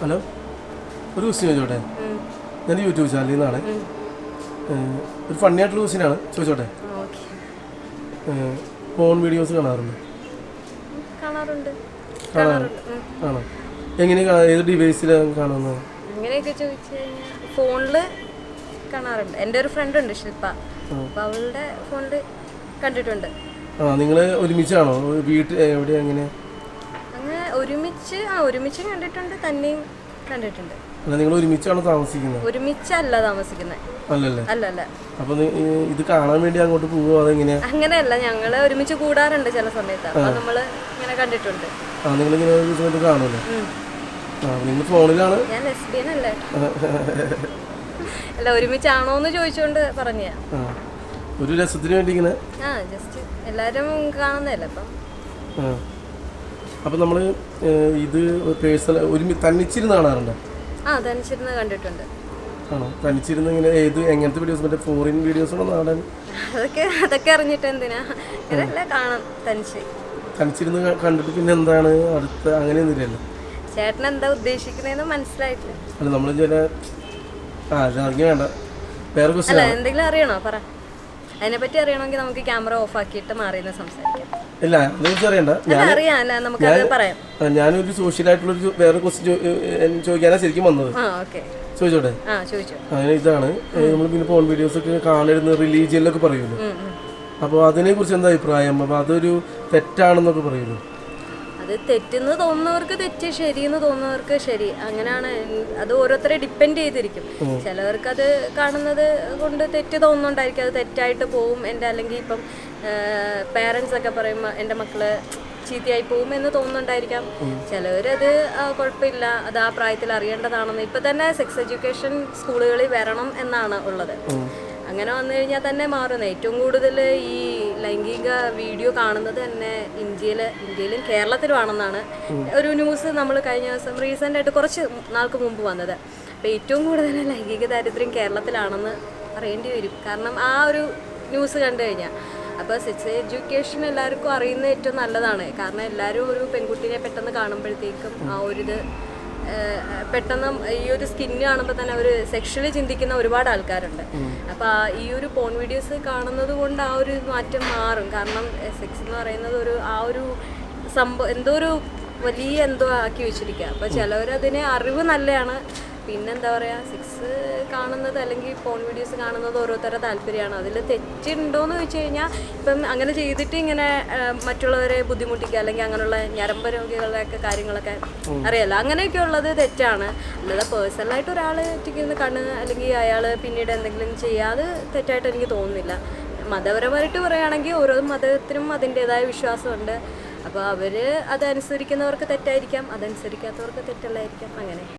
Hello? ഒരു question ചോദിച്ചോട്ടെ? ഞാൻ യൂട്യൂബ് ചാനലിൽ നിന്നാണ്. ഒരു ഫണ്ണി ആയിട്ടുള്ള ക്വസ്റ്റ്യനാണ് ചോദിച്ചോട്ടെ? ഫോൺ വീഡിയോസ് കാണാറുണ്ട്. ആണോ? എങ്ങനെ ഏത് ഡിവൈസിലാണ് കാണുന്നത് അങ്ങനെയൊക്കെ ചോദിച്ചു കഴിഞ്ഞാൽ ഫോണിൽ കാണാറുണ്ട്. എന്റെ ഒരു ഫ്രണ്ട് ഉണ്ട് ശില്പ. അപ്പോൾ അവളുടെ ഫോണിൽ കണ്ടിട്ടുണ്ട്. ആ നിങ്ങൾ ഒരുമിച്ചാണോ? വീട്ടിൽ എവിടെ എങ്ങനെ? ഒരുമിച്ച് ആ ഒരുമിച്ച് കണ്ടിട്ടുണ്ട് തന്നെയും കണ്ടിട്ടുണ്ട്. അല്ല നിങ്ങൾ ഒരുമിച്ചാണ് താമസിക്കുന്നത്? ഒരുമിച്ചല്ല താമസിക്കുന്നത്. അല്ലല്ലേ? അല്ല അല്ല അപ്പോൾ ഇത് കാണാൻ വേണ്ടി അങ്ങോട്ട് പോവുമോ അതെങ്ങനെയാ അങ്ങനെയല്ല ഞങ്ങൾ ഒരുമിച്ച് കൂടാറുണ്ട് ചില സമയത്ത്. അപ്പോൾ നമ്മൾ ഇങ്ങനെ കണ്ടിട്ടുണ്ട്. ആ നിങ്ങളിങ്ങനെ ഒരു സമയത്ത് ആ നിങ്ങൾ ഫോണിലാണ്? ഞാൻ ലെസ്ബിയൻ അല്ലേ? അല്ല ഒരുമിച്ചാണോ എന്ന് ചോദിച്ചുകൊണ്ട് പറഞ്ഞ ആ ഒരു രസത്തിന് വേണ്ടി ഇങ്ങനെ? ആ ജസ്റ്റ് എല്ലാവരും കാണുന്നതല്ലേ അപ്പം? ആ. അപ്പോൾ നമ്മൾ ഇത് പേഴ്സണൽ ഒരു തന്നിച്ചിരുന്ന് കാണാറുണ്ട്? ആ തനിച്ചിരുന്ന് കണ്ടിട്ടുണ്ട്. ആണോ? തനിച്ചിരുന്ന് ഇങ്ങനെ ഏത് എങ്ങനത്തെ വീഡിയോസ് മറ്റേ ഫോറിൻ വീഡിയോസാണോ നാടൻ? അതൊക്കെ അതൊക്കെ അറിഞ്ഞിട്ട് എന്തിനാ? ഇതെല്ലാം കാണാം തനിച്ച്. തനിച്ചിരുന്ന് കണ്ടിട്ട് പിന്നെ എന്താണ് അടുത്ത അങ്ങനെ അങ്ങനെയൊന്നുമില്ലല്ലോ ചേട്ടൻ എന്താ ഉദ്ദേശിക്കുന്നതെന്ന് മനസ്സിലായിട്ടില്ല. അല്ല നമ്മൾ ചില ആ അത് വേണ്ട. വേറെ എന്തെങ്കിലും അറിയണോ? പറ. അതിനെപ്പറ്റി അറിയണമെങ്കിൽ നമുക്ക് ക്യാമറ ഓഫ് ആക്കിയിട്ട് മാറി നിന്ന് സംസാരിക്കാം. ഇല്ല അറിയണ്ട. ആ, ഞാനൊരു സോഷ്യൽ ആയിട്ടുള്ളൊരു വേറെ ക്വസ്റ്റ്യൻ ചോദിക്കാനാ ശരിക്കും വന്നത്. ചോദിച്ചോട്ടെ? അങ്ങനെ ഇതാണ്. നമ്മൾ പിന്നെ ഫോൺ വീഡിയോസ് ഒക്കെ കാണരുന്ന റിലീജിയനിലൊക്കെ പറയുമല്ലോ. ഉം, അതിനെ അപ്പോൾ അതിനെക്കുറിച്ച് എന്താ അഭിപ്രായം? അപ്പൊ അതൊരു തെറ്റാണെന്നൊക്കെ പറയുമല്ലോ. അത് തെറ്റെന്ന് തോന്നുന്നവർക്ക് തെറ്റ് ശരിയെന്ന് തോന്നുന്നവർക്ക് ശരി. അങ്ങനെയാണ് അത് ഓരോരുത്തരെ ഡിപ്പെൻഡ് ചെയ്തിരിക്കും. ചിലവർക്ക് അത് കാണുന്നത് കൊണ്ട് തെറ്റ് തോന്നുന്നുണ്ടായിരിക്കും. അത് തെറ്റായിട്ട് പോവും എന്റെ അല്ലെങ്കിൽ ഇപ്പം പേരൻസ് ഒക്കെ പറയുമ്പോൾ എന്റെ മക്കൾ ചീത്തയായി പോവും എന്ന് തോന്നുന്നുണ്ടായിരിക്കാം. ചിലവരത് കുഴപ്പമില്ല. അത് ആ പ്രായത്തിൽ അറിയേണ്ടതാണെന്ന് ഇപ്പം തന്നെ സെക്സ് എഡ്യൂക്കേഷൻ സ്കൂളുകളിൽ വരണം എന്നാണ് ഉള്ളത്. അങ്ങനെ വന്നു കഴിഞ്ഞാൽ തന്നെ മാറുന്നത് ഏറ്റവും കൂടുതൽ ഈ ലൈംഗിക വീഡിയോ കാണുന്നത് തന്നെ ഇന്ത്യയിൽ ഇന്ത്യയിലും കേരളത്തിലുമാണെന്നാണ് ഒരു ന്യൂസ് നമ്മൾ കഴിഞ്ഞ ദിവസം റീസെന്റ് ആയിട്ട് കുറച്ച് നാൾക്ക് മുമ്പ് വന്നത്. അപ്പോൾ ഏറ്റവും കൂടുതൽ ലൈംഗിക ദാരിദ്ര്യം കേരളത്തിലാണെന്ന് അറിയേണ്ടി വരും. കാരണം ആ ഒരു ന്യൂസ് കണ്ടു കഴിഞ്ഞാൽ അപ്പോൾ സെക്സ് എഡ്യൂക്കേഷൻ എല്ലാവർക്കും അറിയുന്നത് ഏറ്റവും നല്ലതാണ്. കാരണം എല്ലാവരും ഒരു പെൺകുട്ടിനെ പെട്ടെന്ന് കാണുമ്പോഴത്തേക്കും ആ ഒരു ഇത് പെട്ടെന്ന് ഈ ഒരു സ്കിന്ന് കാണുമ്പോൾ തന്നെ അവർ സെക്ഷലി ചിന്തിക്കുന്ന ഒരുപാട് ആൾക്കാരുണ്ട്. അപ്പോൾ ഈ ഒരു പോൺ വീഡിയോസ് കാണുന്നത് കൊണ്ട് ആ ഒരു മാറ്റം മാറും. കാരണം സെക്സ് എന്ന് പറയുന്നത് ഒരു ആ ഒരു സംഭവം എന്തോ ഒരു വലിയ എന്തോ ആക്കി വെച്ചിരിക്കുക അപ്പോൾ ചിലവരതിനെ അറിവ് നല്ലതാണ് പിന്നെന്താ പറയുക സിക്സ് കാണുന്നത് അല്ലെങ്കിൽ ഫോൺ വീഡിയോസ് കാണുന്നത് ഓരോരുത്തരുടെ താല്പര്യമാണ്. അതിൽ തെറ്റുണ്ടോയെന്ന് ചോദിച്ചു കഴിഞ്ഞാൽ ഇപ്പം അങ്ങനെ ചെയ്തിട്ട് ഇങ്ങനെ മറ്റുള്ളവരെ ബുദ്ധിമുട്ടിക്കുക അല്ലെങ്കിൽ അങ്ങനെയുള്ള ഞരമ്പ് രോഗികളുടെയൊക്കെ കാര്യങ്ങളൊക്കെ അറിയാലോ. അങ്ങനെയൊക്കെ ഉള്ളത് തെറ്റാണ്. അല്ലാതെ പേഴ്സണലായിട്ട് ഒരാൾ ഒറ്റയ്ക്കിരുന്ന് കണ്ണ് അല്ലെങ്കിൽ അയാൾ പിന്നീട് എന്തെങ്കിലും ചെയ്യാതെ തെറ്റായിട്ട് എനിക്ക് തോന്നുന്നില്ല. മതപരമായിട്ട് പറയുകയാണെങ്കിൽ ഓരോ മതത്തിനും അതിന്റെതായ വിശ്വാസമുണ്ട്. അപ്പോൾ അവർ അതനുസരിക്കുന്നവർക്ക് തെറ്റായിരിക്കാം അതനുസരിക്കാത്തവർക്ക് തെറ്റല്ലായിരിക്കാം അങ്ങനെ.